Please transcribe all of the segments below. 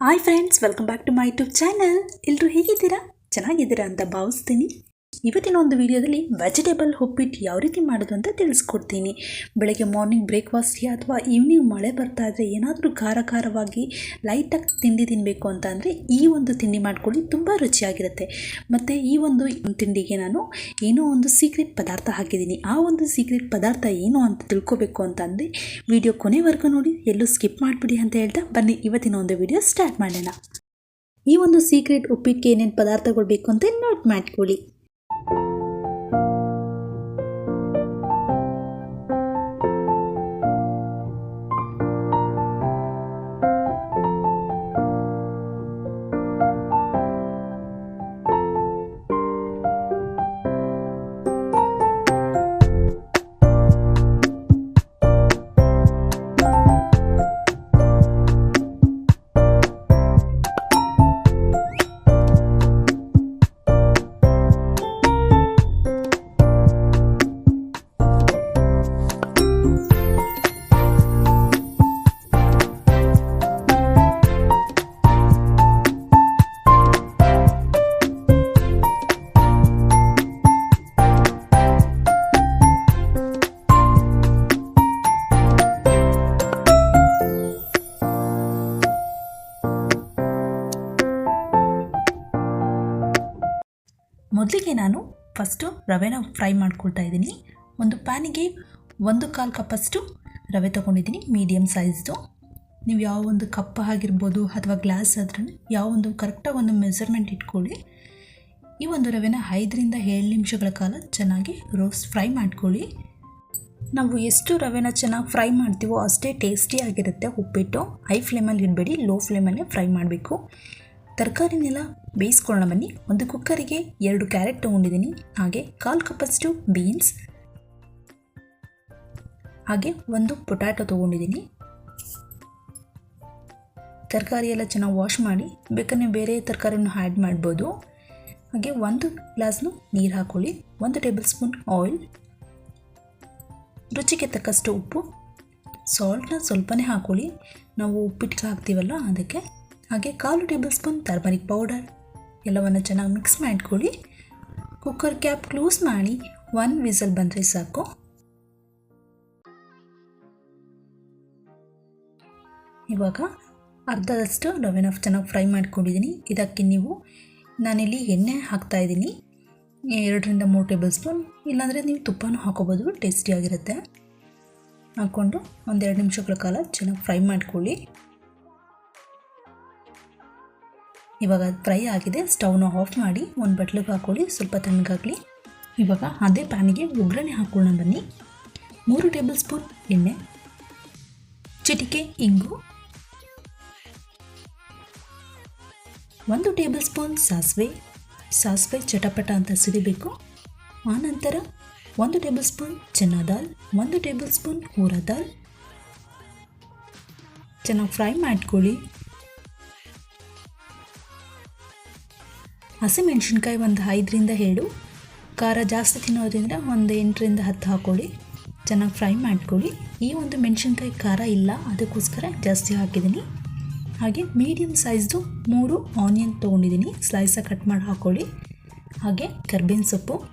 Hi friends welcome back to my YouTube channel ಎಲ್ಲರೂ ಹೇಗಿದ್ದೀರಾ? ಚೆನ್ನಾಗಿದ್ದೀರಾ ಅಂತ ಭಾವಿಸ್ತೀನಿ. ಇವತ್ತಿನ ಒಂದು ವಿಡಿಯೋದಲ್ಲಿ ವೆಜಿಟೇಬಲ್ ಉಪ್ಪಿಟ್ಟು ಯಾವ ರೀತಿ ಮಾಡೋದು ಅಂತ ತಿಳಿಸ್ಕೊಡ್ತೀನಿ. ಬೆಳಗ್ಗೆ ಮಾರ್ನಿಂಗ್ ಬ್ರೇಕ್ಫಾಸ್ಟ್ಗೆ ಅಥವಾ ಈವ್ನಿಂಗ್ ಮಳೆ ಬರ್ತಾ ಇದ್ದರೆ ಏನಾದರೂ ಖಾರ ಖಾರವಾಗಿ ಲೈಟಾಗಿ ತಿಂಡಿ ತಿನ್ನಬೇಕು ಅಂತ ಈ ಒಂದು ತಿಂಡಿ ಮಾಡ್ಕೊಳ್ಳಿ, ತುಂಬ ರುಚಿಯಾಗಿರುತ್ತೆ. ಮತ್ತು ಈ ಒಂದು ತಿಂಡಿಗೆ ನಾನು ಏನೋ ಒಂದು ಸೀಕ್ರೆಟ್ ಪದಾರ್ಥ ಹಾಕಿದ್ದೀನಿ. ಆ ಒಂದು ಸೀಕ್ರೆಟ್ ಪದಾರ್ಥ ಏನು ಅಂತ ತಿಳ್ಕೊಬೇಕು ಅಂತ ಅಂದರೆ ವಿಡಿಯೋ ಕೊನೆವರೆಗೂ ನೋಡಿ, ಎಲ್ಲೂ ಸ್ಕಿಪ್ ಮಾಡಿಬಿಡಿ ಅಂತ ಹೇಳ್ತಾ ಬನ್ನಿ, ಇವತ್ತಿನ ಒಂದು ವಿಡಿಯೋ ಸ್ಟಾರ್ಟ್ ಮಾಡೋಣ. ಈ ಒಂದು ಸೀಕ್ರೆಟ್ ಉಪ್ಪಿಟ್ಟಿಗೆ ಏನೇನು ಪದಾರ್ಥಗಳು ಬೇಕು ಅಂತ ನೋಟ್ ಮಾಡ್ಕೊಳ್ಳಿ. ಮೊದಲಿಗೆ ನಾನು ಫಸ್ಟು ರವೆನ ಫ್ರೈ ಮಾಡ್ಕೊಳ್ತಾ ಇದ್ದೀನಿ. ಒಂದು ಪ್ಯಾನಿಗೆ ಒಂದು ಕಾಲು ಕಪ್ಪಷ್ಟು ರವೆ ತೊಗೊಂಡಿದ್ದೀನಿ ಮೀಡಿಯಮ್ ಸೈಜ್ದು ನೀವು ಯಾವ ಒಂದು ಕಪ್ ಆಗಿರ್ಬೋದು ಅಥವಾ ಗ್ಲಾಸ್ ಆದ್ರೂ ಯಾವ ಒಂದು ಕರೆಕ್ಟಾಗಿ ಒಂದು ಮೆಸರ್ಮೆಂಟ್ ಇಟ್ಕೊಳ್ಳಿ. ಈ ಒಂದು ರವೆನ ಐದರಿಂದ ಏಳು ನಿಮಿಷಗಳ ಕಾಲ ಚೆನ್ನಾಗಿ ರೋಸ್ಟ್ ಫ್ರೈ ಮಾಡ್ಕೊಳ್ಳಿ. ನಾವು ಎಷ್ಟು ರವೆನ ಚೆನ್ನಾಗಿ ಫ್ರೈ ಮಾಡ್ತೀವೋ ಅಷ್ಟೇ ಟೇಸ್ಟಿಯಾಗಿರುತ್ತೆ ಉಪ್ಪಿಟ್ಟು. ಹೈ ಫ್ಲೇಮಲ್ಲಿ ಇಡಬೇಡಿ ಲೋ ಫ್ಲೇಮಲ್ಲೇ ಫ್ರೈ ಮಾಡಬೇಕು. ತರಕಾರಿನೆಲ್ಲ ಬೇಯಿಸ್ಕೊಳ್ಳೋಣ ಬನ್ನಿ. ಒಂದು ಕುಕ್ಕರಿಗೆ ಎರಡು ಕ್ಯಾರೆಟ್ ತೊಗೊಂಡಿದ್ದೀನಿ. ಹಾಗೆ ಕಾಲು ಕಪ್ಪಷ್ಟು ಬೀನ್ಸ್. ಹಾಗೆ ಒಂದು ಪೊಟ್ಯಾಟೊ ತೊಗೊಂಡಿದ್ದೀನಿ. ತರಕಾರಿ ಎಲ್ಲ ಚೆನ್ನಾಗಿ ವಾಶ್ ಮಾಡಿ, ಬೇಕಾದ್ರೆ ಬೇರೆ ತರಕಾರಿನೂ ಆ್ಯಡ್ ಮಾಡ್ಬೋದು. ಹಾಗೆ ಒಂದು ಗ್ಲಾಸ್ನು ನೀರು ಹಾಕ್ಕೊಳ್ಳಿ ಒಂದು ಟೇಬಲ್ ಸ್ಪೂನ್ ಆಯಿಲ್ ರುಚಿಗೆ ತಕ್ಕಷ್ಟು ಉಪ್ಪು. ಸಾಲ್ಟ್ನ ಸ್ವಲ್ಪನೇ ಹಾಕ್ಕೊಳ್ಳಿ ನಾವು ಉಪ್ಪಿಟ್ಟಿಗೆ ಹಾಕ್ತೀವಲ್ಲ ಅದಕ್ಕೆ. ಹಾಗೆ ಕಾಲು ಟೇಬಲ್ ಸ್ಪೂನ್ ಟರ್ಮರಿಕ್ ಪೌಡರ್ ಎಲ್ಲವನ್ನು ಚೆನ್ನಾಗಿ ಮಿಕ್ಸ್ ಮಾಡ್ಕೊಳ್ಳಿ. ಕುಕ್ಕರ್ ಕ್ಯಾಪ್ ಕ್ಲೋಸ್ ಮಾಡಿ ಒನ್ ವಿಸಲ್ ಬಂದರೆ ಸಾಕು. ಇವಾಗ ಅರ್ಧದಷ್ಟು ರವೆನ ಚೆನ್ನಾಗಿ ಫ್ರೈ ಮಾಡ್ಕೊಂಡಿದ್ದೀನಿ. ಇದಕ್ಕೆ ನೀವು ನಾನಿಲ್ಲಿ ಎಣ್ಣೆ ಹಾಕ್ತಾ ಇದ್ದೀನಿ. ಎರಡರಿಂದ ಮೂರು ಟೇಬಲ್ ಸ್ಪೂನ್ ಇಲ್ಲಾಂದರೆ ನೀವು ತುಪ್ಪನೂ ಹಾಕೋಬೋದು ಟೇಸ್ಟಿಯಾಗಿರುತ್ತೆ ಹಾಕ್ಕೊಂಡು ಒಂದೆರಡು ನಿಮಿಷಗಳ ಕಾಲ ಚೆನ್ನಾಗಿ ಫ್ರೈ ಮಾಡ್ಕೊಳ್ಳಿ. ಇವಾಗ ಫ್ರೈ ಆಗಿದೆ. ಸ್ಟವ್ನ ಆಫ್ ಮಾಡಿ ಒಂದು ಬಟ್ಲಿಗೆ ಹಾಕ್ಕೊಳ್ಳಿ ಸ್ವಲ್ಪ ತಣ್ಣಗಾಗಲಿ ಇವಾಗ ಅದೇ ಪ್ಯಾನಿಗೆ ಒಗ್ಗರಣೆ ಹಾಕೊಳ್ಳೋಣ ಬನ್ನಿ. ಮೂರು ಟೇಬಲ್ ಸ್ಪೂನ್ ಎಣ್ಣೆ, ಚಿಟಿಕೆ, ಇಂಗು. ಒಂದು ಟೇಬಲ್ ಸ್ಪೂನ್ ಸಾಸಿವೆ. ಸಾಸಿವೆ ಚಟಪಟ ಅಂತ ಸಿಡಿಬೇಕು ಆನಂತರ ಒಂದು ಟೇಬಲ್ ಸ್ಪೂನ್ ಚೆನ್ನ ದಾಲ್, ಒಂದು ಟೇಬಲ್ ಸ್ಪೂನ್ ಹೂರ ದಾಲ್. ಚೆನ್ನಾಗಿ ಫ್ರೈ ಮಾಡ್ಕೊಳ್ಳಿ. ಹಸಿಮೆಣ್ಸಿನ್ಕಾಯಿ ಒಂದು ಐದರಿಂದ ಏಳು ಖಾರ ಜಾಸ್ತಿ ತಿನ್ನೋದ್ರಿಂದ ಒಂದು ಎಂಟರಿಂದ ಹತ್ತು ಹಾಕ್ಕೊಳ್ಳಿ. ಚೆನ್ನಾಗಿ ಫ್ರೈ ಮಾಡ್ಕೊಳ್ಳಿ. ಈ ಒಂದು ಮೆಣಸಿನ್ಕಾಯಿ ಖಾರ ಇಲ್ಲ, ಅದಕ್ಕೋಸ್ಕರ ಜಾಸ್ತಿ ಹಾಕಿದ್ದೀನಿ. ಹಾಗೆ ಮೀಡಿಯಮ್ ಸೈಜ್ದು ಮೂರು ಆನಿಯನ್ ತೊಗೊಂಡಿದ್ದೀನಿ. ಸ್ಲೈಸಾಗಿ ಕಟ್ ಮಾಡಿ ಹಾಕ್ಕೊಳ್ಳಿ. ಹಾಗೆ ಕರ್ಬೇವಿನ ಸೊಪ್ಪು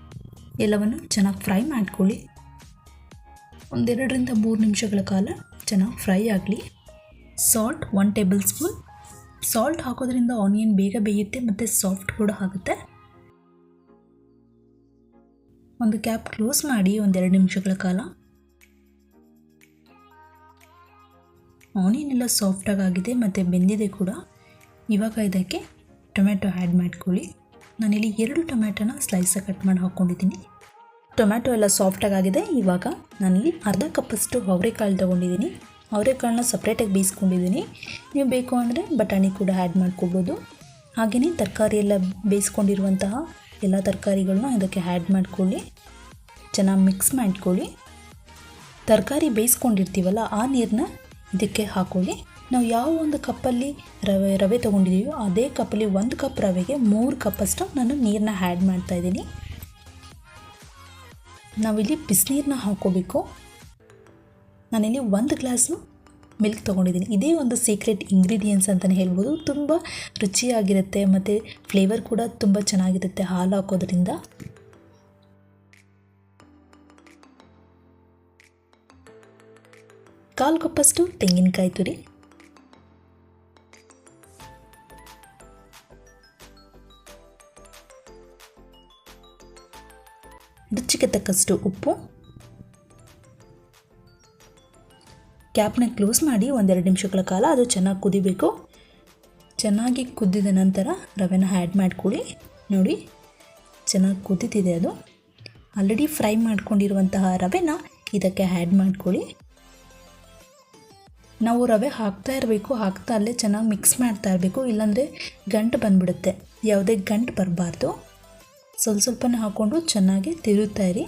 ಎಲ್ಲವನ್ನು ಚೆನ್ನಾಗಿ ಫ್ರೈ ಮಾಡ್ಕೊಳ್ಳಿ. ಒಂದೆರಡರಿಂದ ಮೂರು ನಿಮಿಷಗಳ ಕಾಲ ಚೆನ್ನಾಗಿ ಫ್ರೈ ಆಗಲಿ. Salt one tablespoon. ಸಾಲ್ಟ್ ಹಾಕೋದ್ರಿಂದ ಆನಿಯನ್ ಬೇಗ ಬೇಯುತ್ತೆ, ಮತ್ತು ಸಾಫ್ಟ್ ಕೂಡ ಆಗುತ್ತೆ. ಒಂದು ಕ್ಯಾಪ್ ಕ್ಲೋಸ್ ಮಾಡಿ ಒಂದೆರಡು ನಿಮಿಷಗಳ ಕಾಲ. ಆನಿಯನ್ ಎಲ್ಲ ಸಾಫ್ಟಾಗಿ ಆಗಿದೆ, ಮತ್ತು ಬೆಂದಿದೆ ಕೂಡ. ಇವಾಗ ಇದಕ್ಕೆ ಟೊಮೆಟೊ ಆ್ಯಡ್ ಮಾಡ್ಕೊಳ್ಳಿ. ನಾನಿಲ್ಲಿ ಎರಡು ಟೊಮೆಟೊನ ಸ್ಲೈಸಾಗಿ ಕಟ್ ಮಾಡಿ ಹಾಕ್ಕೊಂಡಿದ್ದೀನಿ. ಟೊಮ್ಯಾಟೊ ಎಲ್ಲ ಸಾಫ್ಟಾಗಿ ಆಗಿದೆ, ಇವಾಗ ನಾನಿಲ್ಲಿ ಅರ್ಧ ಕಪ್ಪಷ್ಟು ಅವರೆಕಾಳು ತೊಗೊಂಡಿದ್ದೀನಿ. ಅವರೆಕಾಳನ್ನ ಸಪ್ರೇಟಾಗಿ ಬೇಯಿಸ್ಕೊಂಡಿದ್ದೀನಿ. ನೀವು ಬೇಕು ಅಂದರೆ ಬಟಾಣಿ ಕೂಡ ಆ್ಯಡ್ ಮಾಡ್ಕೋಬೋದು. ಹಾಗೆಯೇ ತರಕಾರಿ ಎಲ್ಲ ಬೇಯಿಸ್ಕೊಂಡಿರುವಂತಹ ಎಲ್ಲ ತರಕಾರಿಗಳನ್ನ ಇದಕ್ಕೆ ಆ್ಯಡ್ ಮಾಡ್ಕೊಳ್ಳಿ. ಚೆನ್ನಾಗಿ ಮಿಕ್ಸ್ ಮಾಡ್ಕೊಳ್ಳಿ. ತರಕಾರಿ ಬೇಯಿಸ್ಕೊಂಡಿರ್ತೀವಲ್ಲ ಆ ನೀರನ್ನ ಇದಕ್ಕೆ ಹಾಕ್ಕೊಳ್ಳಿ ನಾವು ಯಾವ ಒಂದು ಕಪ್ಪಲ್ಲಿ ರವೆ ರವೆ ತೊಗೊಂಡಿದ್ದೀವೋ ಅದೇ ಕಪ್ಪಲ್ಲಿ ಒಂದು ಕಪ್ ರವೆಗೆ ಮೂರು ಕಪ್ಪಷ್ಟು ನಾನು ನೀರನ್ನ ಆ್ಯಡ್ ಮಾಡ್ತಾಯಿದ್ದೀನಿ ನಾವಿಲ್ಲಿ ಬಿಸಿನೀರನ್ನ ಹಾಕ್ಕೋಬೇಕು. ನಾನಿಲ್ಲಿ ಒಂದು ಗ್ಲಾಸು ಮಿಲ್ಕ್ ತೊಗೊಂಡಿದ್ದೀನಿ. ಇದೇ ಒಂದು ಸೀಕ್ರೆಟ್ ಇಂಗ್ರೀಡಿಯೆಂಟ್ಸ್ ಅಂತಲೇ ಹೇಳ್ಬೋದು. ತುಂಬ ರುಚಿಯಾಗಿರುತ್ತೆ ಮತ್ತು ಫ್ಲೇವರ್ ಕೂಡ ತುಂಬ ಚೆನ್ನಾಗಿರುತ್ತೆ ಹಾಲು ಹಾಕೋದ್ರಿಂದ. ಕಾಲು ಕಪ್ಪಷ್ಟು ತೆಂಗಿನಕಾಯಿ ತುರಿ. ರುಚಿಗೆ ತಕ್ಕಷ್ಟು ಉಪ್ಪು. ಕ್ಯಾಪ್ನ ಕ್ಲೋಸ್ ಮಾಡಿ ಒಂದೆರಡು ನಿಮಿಷಗಳ ಕಾಲ ಅದು ಚೆನ್ನಾಗಿ ಕುದಿಬೇಕು. ಚೆನ್ನಾಗಿ ಕುದ್ದಿದ ನಂತರ ರವೆನ ಆ್ಯಡ್ ಮಾಡ್ಕೊಳ್ಳಿ. ನೋಡಿ, ಚೆನ್ನಾಗಿ ಕುದೀತಿದೆ ಅದು. ಆಲ್ರೆಡಿ ಫ್ರೈ ಮಾಡ್ಕೊಂಡಿರುವಂತಹ ರವೆನ ಇದಕ್ಕೆ ಆ್ಯಡ್ ಮಾಡ್ಕೊಳ್ಳಿ. ನಾವು ರವೆ ಹಾಕ್ತಾ ಇರಬೇಕು. ಹಾಕ್ತಾ ಅಲ್ಲೇ ಚೆನ್ನಾಗಿ ಮಿಕ್ಸ್ ಮಾಡ್ತಾ ಇರಬೇಕು. ಇಲ್ಲಾಂದರೆ ಗಂಟು ಬಂದುಬಿಡುತ್ತೆ. ಯಾವುದೇ ಗಂಟು ಬರಬಾರ್ದು. ಸ್ವಲ್ಪ ಸ್ವಲ್ಪನೇ ಹಾಕ್ಕೊಂಡು ಚೆನ್ನಾಗಿ ತಿರುತ್ತಾ ಇರಿ.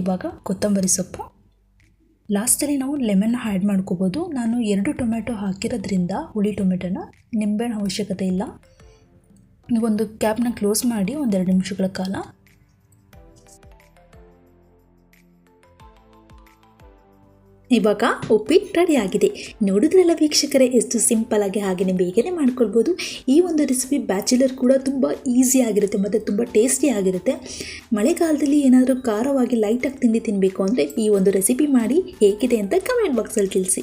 ಇವಾಗ ಕೊತ್ತಂಬರಿ ಸೊಪ್ಪು. ಲಾಸ್ಟಲ್ಲಿ ನಾವು ಲೆಮನ್ ಆ್ಯಡ್ ಮಾಡ್ಕೋಬೋದು. ನಾನು ಎರಡು ಟೊಮೆಟೊ ಹಾಕಿರೋದ್ರಿಂದ ಹುಳಿ ಟೊಮೆಟೊನ ನಿಂಬೆಹಣ್ಣು ಅವಶ್ಯಕತೆ ಇಲ್ಲ. ನೀವೊಂದು ಕ್ಯಾಬ್ನ ಕ್ಲೋಸ್ ಮಾಡಿ ಒಂದೆರಡು ನಿಮಿಷಗಳ ಕಾಲ ಇವಾಗ ಉಪ್ಪಿಟ್ಟು ಆಗಿದೆ ನೋಡಿದ್ರಲ್ಲ ವೀಕ್ಷಕರೇ, ಎಷ್ಟು ಸಿಂಪಲ್ ಆಗಿ ಹಾಗೆಯೇ ಬೇಗನೆ ಮಾಡ್ಕೊಳ್ಬೋದು. ಈ ಒಂದು ರೆಸಿಪಿ ಬ್ಯಾಚುಲರ್ ಕೂಡ ತುಂಬ ಈಸಿ ಆಗಿರುತ್ತೆ ಮತ್ತು ತುಂಬ ಟೇಸ್ಟಿ ಆಗಿರುತ್ತೆ. ಮಳೆಗಾಲದಲ್ಲಿ ಏನಾದರೂ ಖಾರವಾಗಿ ಲೈಟಾಗಿ ತಿಂಡಿ ತಿನ್ನಬೇಕು ಅಂದರೆ ಈ ಒಂದು ರೆಸಿಪಿ ಮಾಡಿ ಹೇಗಿದೆ ಅಂತ ಕಮೆಂಟ್ ಬಾಕ್ಸಲ್ಲಿ ತಿಳಿಸಿ.